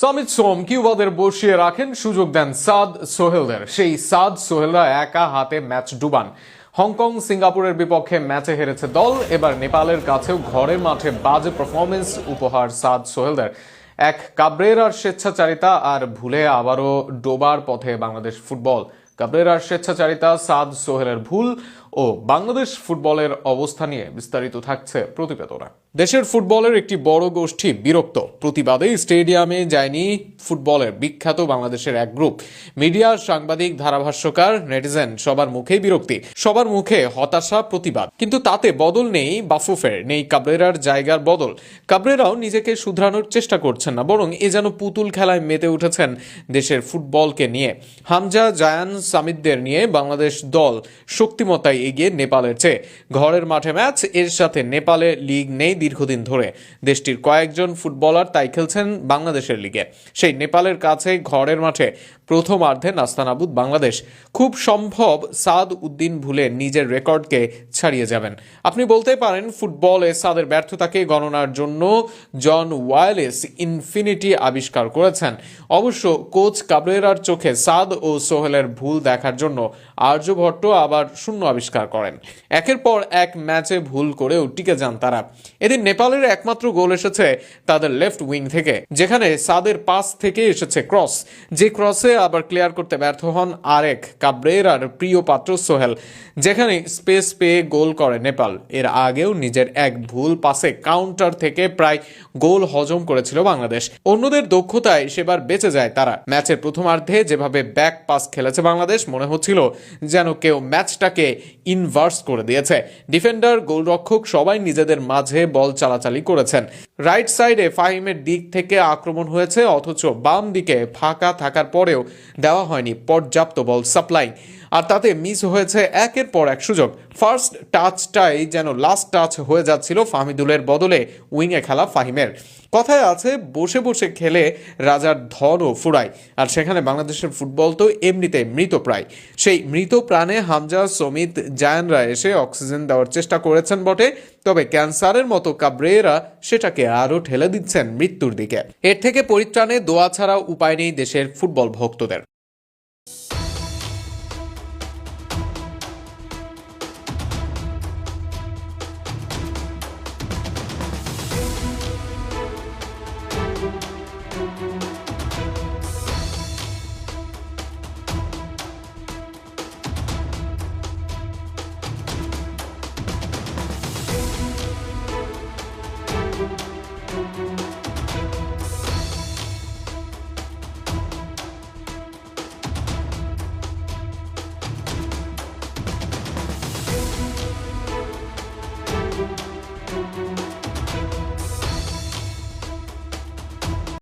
সামিত সোম কিউবাদের বসিয়ে রাখেন সুযোগ দেন সাদ সোহেলদের। সেই সাদ সোহেলরা একা হাতে ম্যাচ ডুবান। হংকং, সিঙ্গাপুরের বিপক্ষে ম্যাচে হেরেছে দল। এবার নেপালের কাছেও ঘরের মাঠে বাজে পারফরমেন্স উপহার সাদ সোহেলদের। এক কাবরেরার স্বেচ্ছাচারিতা আর ভুলে আবারও ডোবার পথে বাংলাদেশ ফুটবল। কাবরেরার স্বেচ্ছাচারিতা সাদ সোহেলের ভুল। ও বাংলাদেশ ফুটবলের অবস্থা নিয়ে বিস্তারিত থাকছে প্রতিবেদনা। দেশের ফুটবলের একটি বড় গোষ্ঠী বিরক্ত। প্রতিবাদে স্টেডিয়ামে যায়নি ফুটবলের বিখ্যাত বাংলাদেশের এক গ্রুপ। মিডিয়া, সাংবাদিক, ধারাভাষ্যকার, নেটিজেন সবার মুখেই বিরক্তি, সবার মুখে হতাশা, প্রতিবাদ। কিন্তু তাতে বদল নেই বাফুফের, নেই কাবরেরার জায়গার বদল। কাবরেরাও নিজেকে শুধরানোর চেষ্টা করছেন না, বরং এ যেন পুতুল খেলায় মেতে উঠেছেন দেশের ফুটবলকে নিয়ে। হামজা, জায়ান সামিদদের নিয়ে বাংলাদেশ দল শক্তিমত্তায় এগিয়ে নেপালের চেয়ে। ঘরের মাঠে ম্যাচ, এর সাথে নেপালে লিগ নেই দীর্ঘদিন ধরে। দেশটির কয়েকজন ফুটবলার তাই খেলছেন বাংলাদেশের লিগে। সেই নেপালের কাছে ঘরের মাঠে প্রথমার্ধে নাস্তানাবুদ বাংলাদেশ। খুব সম্ভব সাদ উদ্দিন ভুলে নিজের রেকর্ডকে ছাড়িয়ে যাবেন। আপনি বলতে পারেন, ফুটবলে সাদের ব্যর্থতাকে গণনার জন্য জন ওয়াইলেস ইনফিনিটি আবিষ্কার করেছেন। অবশ্য কোচ কাবরেরার চোখে সাদ ও সোহেলের ভুল দেখার জন্য আর্যভট্ট আবার শূন্য আবিষ্কার করেন। একের পর এক ম্যাচে ভুল করেও টিকে যান তারা। এদিন নেপালের একমাত্র গোল এসেছে তাদের লেফট উইং থেকে, যেখানে সাদের পাস থেকে এসেছে ক্রস। যে ক্রসে আবার ক্লিয়ার করতে ব্যর্থ হন আরেক কাবরেরার প্রিয় পাত্র সোহেল, যেখানে স্পেস পেয়ে গোল করে নেপাল। এর আগেও নিজের এক ভুল পাসে কাউন্টার থেকে প্রায় গোল হজম করেছিল বাংলাদেশ। অন্যদের দক্ষতায় সেবার বেঁচে যায় তারা। ম্যাচের প্রথমার্ধে যেভাবে ব্যাক পাস খেলেছে বাংলাদেশ, মনে হচ্ছিল যেন কেউ ম্যাচটাকে ইনভার্স করে দিয়েছে। ডিফেন্ডার গোলরক্ষক সবাই নিজেদের মাঝে বল চালাচালি করেছেন। রাইট সাইডে ফাহিমের দিক থেকে আক্রমণ হয়েছে, অথচ বাম দিকে ফাঁকা থাকার পরেও দেওয়া হয়নি পর্যাপ্ত বল সাপ্লাই আর তাতে মিস হয়েছে একের পর এক সুযোগ। ফার্স্ট টাচটাই যেন লাস্ট টাচ হয়ে যাচ্ছিল ফাহমিদুলের বদলে উইংয়ে খেলা ফাহিমের। কথায় আছে, বসে বসে খেলে রাজার ধনও ফুরায়। আর সেখানে বাংলাদেশের ফুটবল তো এমনিতে মৃত প্রায়। সেই মৃত প্রাণে হামজা, সমিত জায়ানরা এসে অক্সিজেন দেওয়ার চেষ্টা করেছেন বটে, তবে ক্যান্সারের মতো কাবরেরা সেটাকে আরও ঠেলে দিচ্ছেন মৃত্যুর দিকে। এর থেকে পরিত্রাণে দোয়া ছাড়া উপায় নেই দেশের ফুটবল ভক্তদের